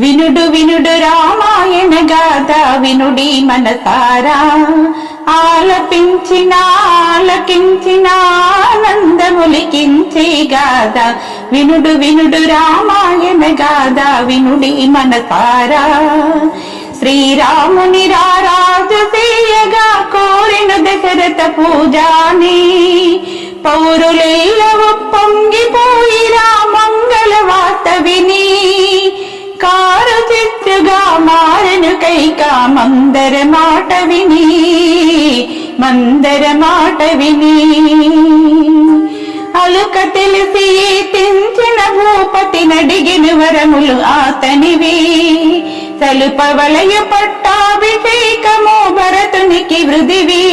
వినుడు వినుడు రామాయణ గాథ వినుడి మనసారా. ఆలపించిన ఆలకించిన ఆనందములికించే గాథ వినుడు వినుడు రామాయణ గాథ వినుడి మనసారా. శ్రీరాముని రారాజు తీయగా కోరిన దశరథ పూజాని పౌరులెల్ల పొంగిపోయిరా. మందర మాట విని మందర మాట విని అలుక తెలిసి తెంచిన భూపతి నడిగిన వరములు ఆతనివి సలుప వలయ పట్టాభిషేకము భరతునికి వృదివి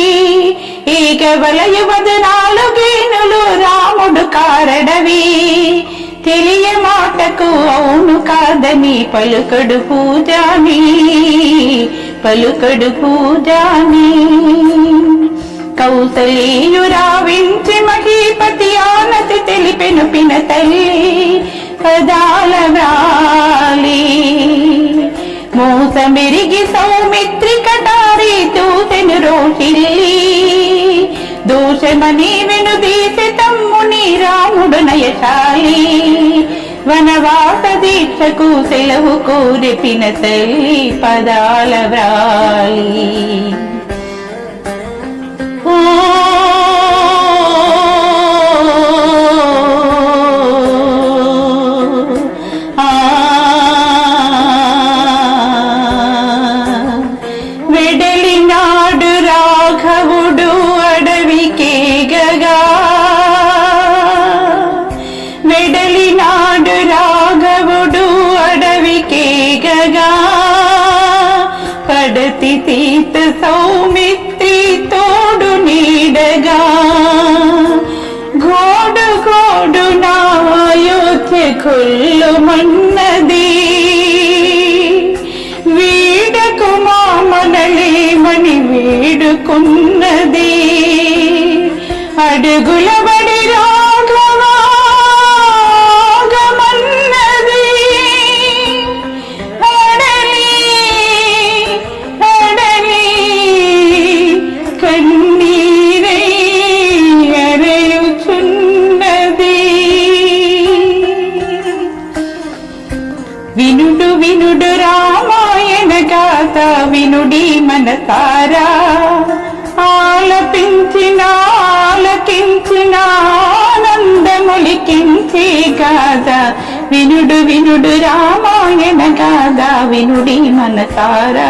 ఈగ వలయ వదనాలు గేనులు రాముడు కారడవి తెలియ మాటకు అవును కాదని పలుకడు పూజాని పలుకడు పూజాని కౌసలీయురావించి మహీపతి ఆనతి తెలిపెను పిన తల్లి పదాల వ్రాలి మోసమెరిగి సౌమిత్రి కటారి తూసెను రోహిల్లి. దోషమని వెనుదీసి తమ్ముని రాముడు నయశాలి వనవాస దీక్షకు సెలవు కోరిపిన తల్లి పదాల వ్రాలి అయోధ్య కొల్లు మన్నది. వీడకు మామనలేమని వీడుకున్నది. అడుగుల బడిరా వినుడు వినుడు రామాయణ గాథ వినుడి మనసారా. ఆలపించిన ఆలకించిన ఆనందములికించి గాథ వినుడు వినుడు రామాయణ గాథ వినుడి మనసారా.